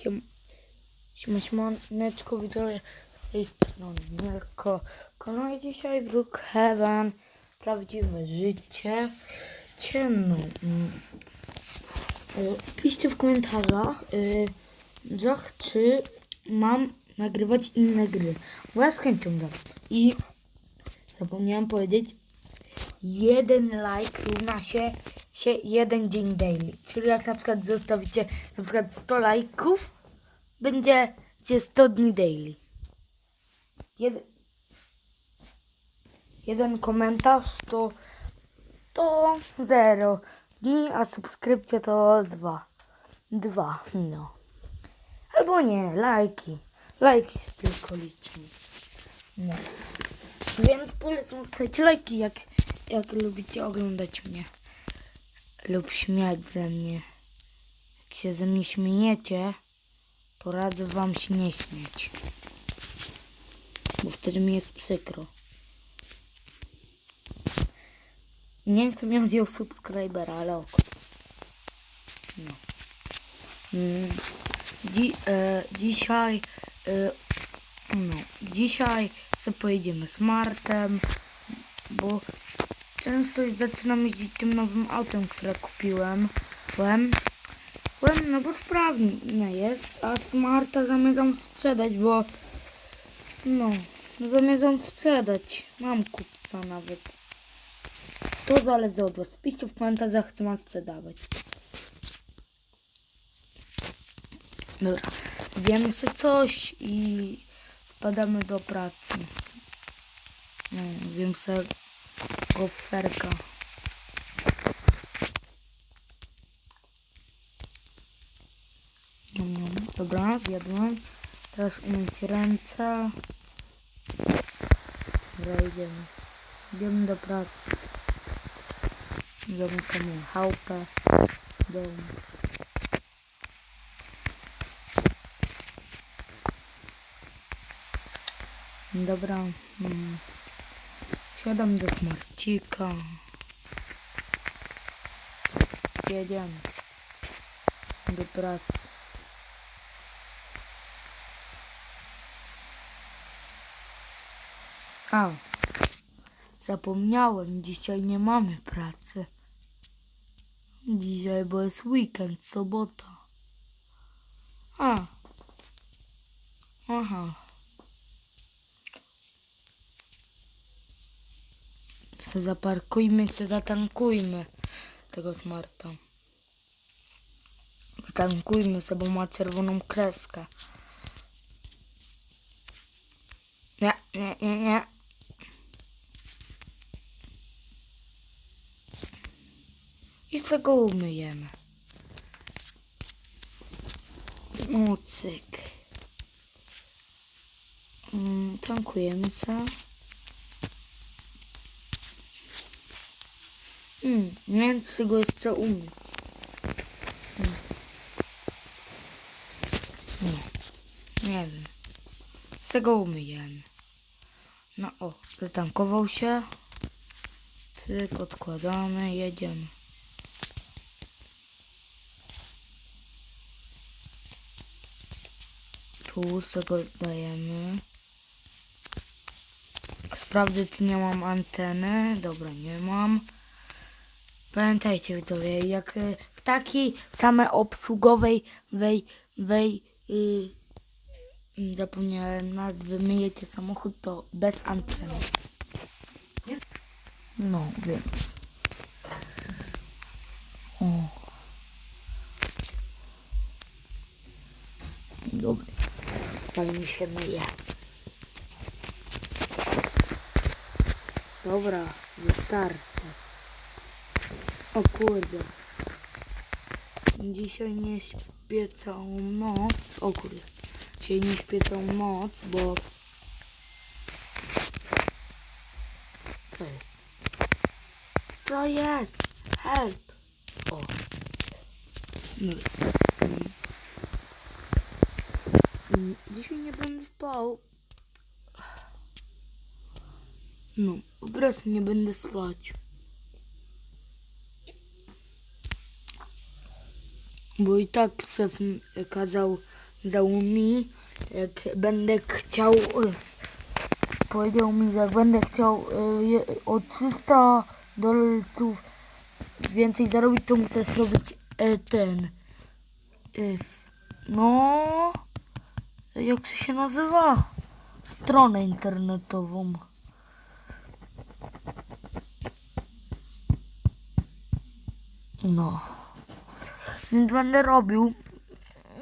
Siem, siema, siemaneczko, widzowie, z tej strony Mirko. No i dzisiaj wróg Heaven, prawdziwe życie, ciemno. Mm. Y, Piszcie w komentarzach, y, żach, czy mam nagrywać inne gry, bo ja z chęcią dam. I zapomniałem powiedzieć, jeden like równa się, się jeden dzień daily. Czyli jak na przykład zostawicie na przykład 100 lajków, będzie cię 100 dni daily. Jed, jeden komentarz to to 0 dni, a subskrypcja to 2. 2, no. Albo nie, lajki. Lajki się tylko liczą. No. Więc polecam stawiać lajki, jak, jak lubicie oglądać mnie. Lub śmiać ze mnie. Jak się ze mnie śmiejecie, to radzę wam się nie śmiać. Bo wtedy mi jest przykro. Nie wiem, kto miał zdjął subskrybera, ale oko. No. Mm. Dzi e, dzisiaj e, no, dzisiaj sobie pojedziemy z Martem, bo często zaczynam jeździć tym nowym autem, które kupiłem. Byłem, byłem no bo sprawnie jest, a Smarta zamierzam sprzedać, bo no, zamierzam sprzedać. Mam kupca nawet. To zależy od was. Piszcie w komentarzach, co mam sprzedawać. Dobra, zjemy sobie coś i spadamy do pracy. No, zjem sobie niam. Dobra, zjadłem. Teraz umyć ręce. Dobra, idziemy. Idziemy do pracy. Zamykamy chałupę. Dom. Dobra. Mm. Siadam do smarcika. Jedziemy. Do pracy. A. Zapomniałem, dzisiaj nie mamy pracy. Dzisiaj, bo jest weekend, sobota. A. Aha. Se zaparkujmy, se zatankujmy tego smarta. Zatankujmy se, bo ma czerwoną kreskę. Nie, nie, nie, nie. I se go umyjemy. O, cyk. Mm, tankujemy se. Mm, więc go jeszcze umyć. Mm. Nie, nie wiem. Se go umyjemy. No o, zatankował się. Cyk, odkładamy, jedziemy. Tu se go dajemy. Sprawdzę, czy nie mam anteny. Dobra, nie mam. Pamiętajcie widzowie, jak y, w takiej samej obsługowej wej, wej y, y, zapomniałem nazwy, myjecie samochód, to bez anteny. No, więc. O. Dobra. Fajnie się myje. Dobra, wystarczy. O kurde. Dzisiaj nie śpię całą noc. O kurde. Dzisiaj nie śpię całą noc, bo... Co jest? Co jest? Help! O. No. Mm. Mm, Dzisiaj nie będę spał. No, po prostu nie będę spać. Bo i tak szef kazał dał mi, jak będę chciał, powiedział mi, że jak będę chciał e, o 300 dolców więcej zarobić, to muszę zrobić e, ten, e, no, jak się nazywa? Stronę internetową. No. Więc będę robił.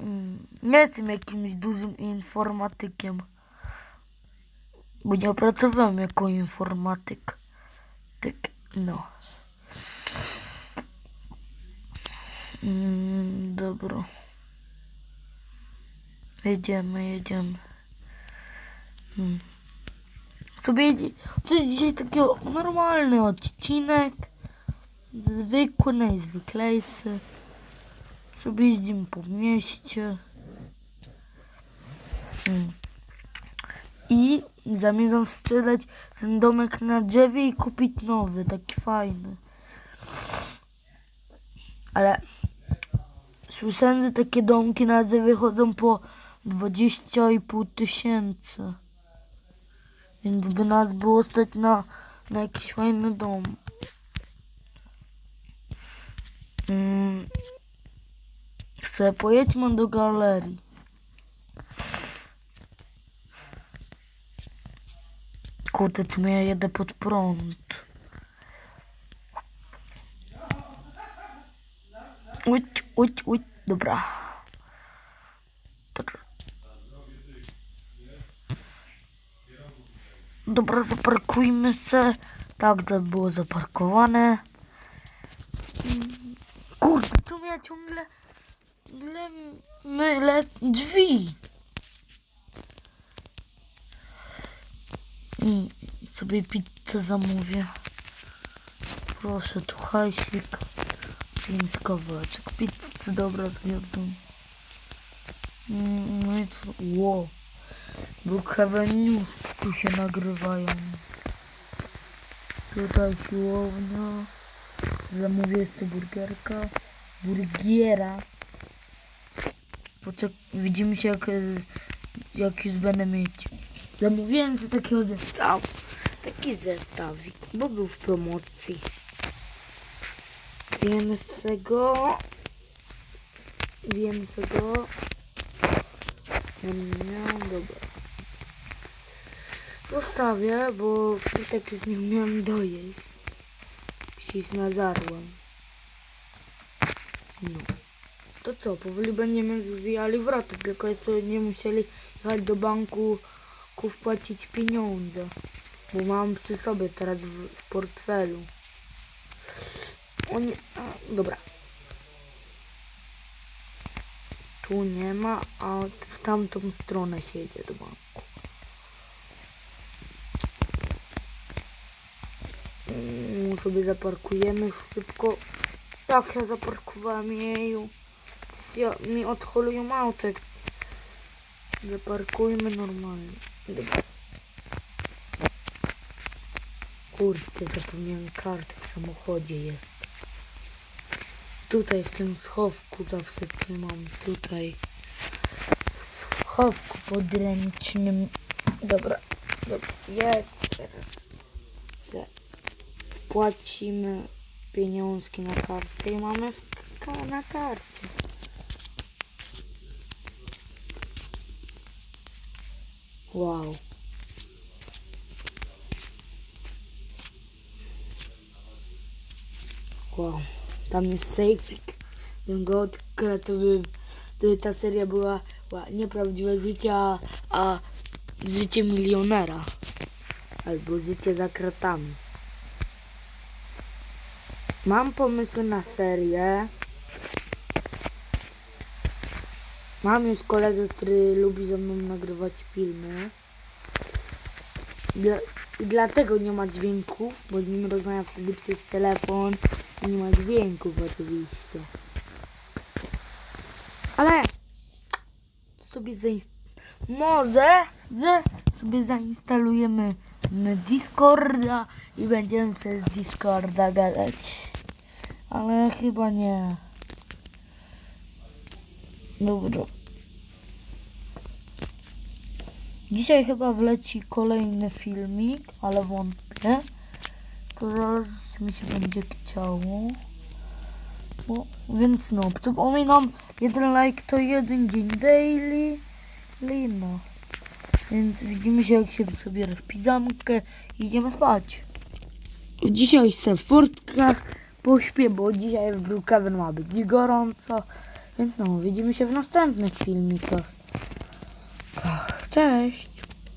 mm, Nie jestem jakimś dużym informatykiem. Bo nie pracowałem jako informatyk. Tak, no. Mm, dobra. Jedziemy, jedziemy. Mm. Sobie jedzie. To jest dzisiaj taki normalny odcinek. Zwykły, najzwyklejszy. Sobie jeździmy po mieście. I zamierzam sprzedać ten domek na drzewie i kupić nowy, taki fajny. Ale słyszałem, że takie domki na drzewie chodzą po 20,5 tysięcy. Więc by nas było stać na, na jakiś fajny dom. Mm. Chcę, pojedźmy do galerii. Kurde, czy ja jedę pod prąd. Uć, uć, uć, dobra. Dobra. Dobra, zaparkujmy se. Tak, to było zaparkowane. Kurde, co ja ciągle mylę, mylę drzwi. I sobie pizzę zamówię. Proszę, tu hajsik. Więc kawałeczek pizzy, dobra, zjadłem. Mm, No i co? Wow. Brookhaven News tu się nagrywają. Tutaj siłownia. Zamówię sobie burgerka. Burgiera. Widzimy się jak, e, jak już będę mieć. Zamówiłem sobie takiego zestawu. Taki zestawik, bo był w promocji. Zjemy z tego. Zjemy z tego. No, dobra. Zostawię, bo piątek już nie miałem dojeść. Się nazarłem. No. To co, powoli będziemy zwijali wroty, tylko jeszcze nie musieli jechać do banku wpłacić pieniądze. Bo mam przy sobie teraz w, w portfelu. O nie, a, dobra. Tu nie ma, a w tamtą stronę się jedzie do banku. Mm, sobie zaparkujemy szybko. Jak ja zaparkowałem jeju. Ja, mi odholują auto. Zaparkujmy normalnie. Dobra. Kurde, zapomniałem karty w samochodzie jest. Tutaj w tym schowku zawsze trzymam. Tutaj. W schowku podręcznym. Dobra, dobra. Jest teraz. Wpłacimy pieniążki na kartę i mamy na karcie. Wow. Wow. Tam jest sejfik. Gdybym go odkrył, to by, ta seria była ła, nieprawdziwe życie, a, a życie milionera. Albo życie za kratami. Mam pomysły na serię. Mam już kolegę, który lubi ze mną nagrywać filmy. Dla, dlatego nie ma dźwięków, bo z nim rozmawiam wtedy przez telefon i nie ma dźwięków oczywiście. Ale sobie. Może że sobie zainstalujemy Discorda i będziemy przez Discorda gadać. Ale chyba nie. Dobra. Dzisiaj chyba wleci kolejny filmik, ale wątpię. To zaraz mi się będzie chciało. No, więc no, przypominam, jeden like to jeden dzień daily. No. Więc widzimy się jak się przebiera w pizamkę i idziemy spać. Dzisiaj se w portkach pośpię, bo dzisiaj w Brookhaven ma być gorąco. Więc no, widzimy się w następnych filmikach. знаешь